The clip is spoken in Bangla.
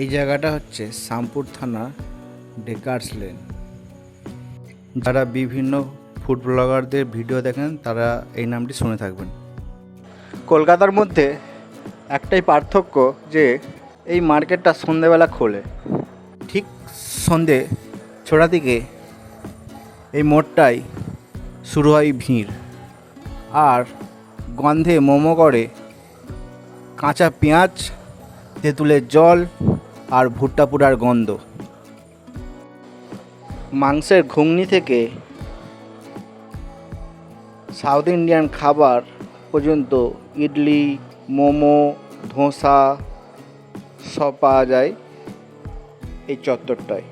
এই জায়গাটা হচ্ছে শামপুর থানা ডেকার্স লেন। যারা বিভিন্ন ফুড ব্লগারদের ভিডিও দেখেন তারা এই নামটি শুনে থাকবেন। কলকাতার মধ্যে একটাই পার্থক্য যে এই মার্কেটটা সন্ধেবেলা খোলে। ঠিক সন্ধে ছোটা থেকে এই মোড়টাই শুরু হয় ভিড়। আর গন্ধে মোমো করে কাঁচা পেঁয়াজ তেঁতুলের জল আর ভুট্টা পুরার গন্ধ। মাংসের ঘুগনি থেকে সাউথ ইন্ডিয়ান খাবার পর্যন্ত ইডলি, মোমো, ধোসা সব পাওয়া যায় এই চত্বরটায়।